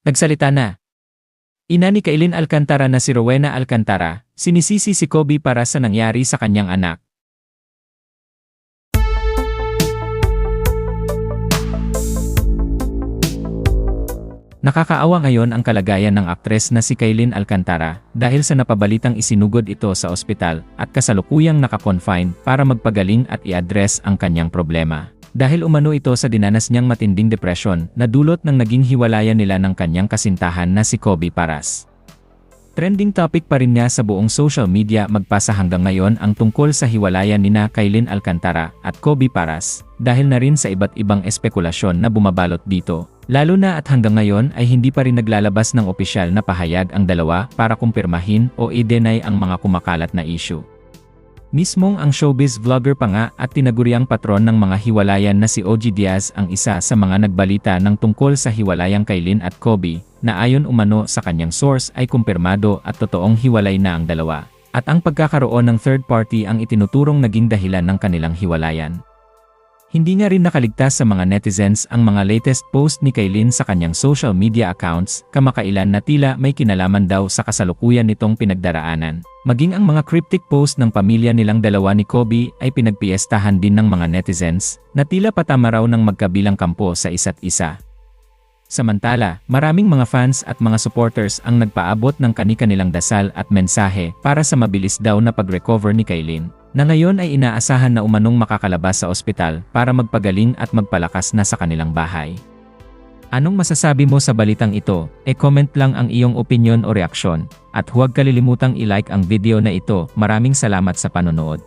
Nagsalita na. Ina ni Kailin Alcantara na si Rowena Alcantara, sinisisi si Kobe para sa nangyari sa kanyang anak. Nakakaawa ngayon ang kalagayan ng aktres na si Kailin Alcantara dahil sa napabalitang isinugod ito sa ospital at kasalukuyang nakakonfine para magpagaling at i-address ang kanyang problema. Dahil umano ito sa dinanas niyang matinding depresyon na dulot ng naging hiwalayan nila ng kanyang kasintahan na si Kobe Paras. Trending topic pa rin niya sa buong social media magpasa hanggang ngayon ang tungkol sa hiwalayan nina Kailin Alcantara at Kobe Paras dahil na rin sa iba't ibang espekulasyon na bumabalot dito. Lalo na at hanggang ngayon ay hindi pa rin naglalabas ng opisyal na pahayag ang dalawa para kumpirmahin o i-deny ang mga kumakalat na issue. Mismong ang showbiz vlogger pa nga at tinaguriang patron ng mga hiwalayan na si OG Diaz ang isa sa mga nagbalita ng tungkol sa hiwalayang Kailin at Kobe, na ayon umano sa kanyang source ay kumpirmado at totoong hiwalay na ang dalawa. At ang pagkakaroon ng third party ang itinuturong naging dahilan ng kanilang hiwalayan. Hindi nga rin nakaligtas sa mga netizens ang mga latest post ni Kailin sa kanyang social media accounts, kamakailan na tila may kinalaman daw sa kasalukuyan nitong pinagdaraanan. Maging ang mga cryptic post ng pamilya nilang dalawa ni Kobe ay pinagpiestahan din ng mga netizens, na tila patama raw ng magkabilang kampo sa isa't isa. Samantala, maraming mga fans at mga supporters ang nagpaabot ng kani-kanilang dasal at mensahe para sa mabilis daw na pag-recover ni Kailin, na ngayon ay inaasahan na umanong makakalabas sa ospital para magpagaling at magpalakas na sa kanilang bahay. Anong masasabi mo sa balitang ito? E-comment lang ang iyong opinion o reaksyon. At huwag kalilimutang i-like ang video na ito. Maraming salamat sa panonood.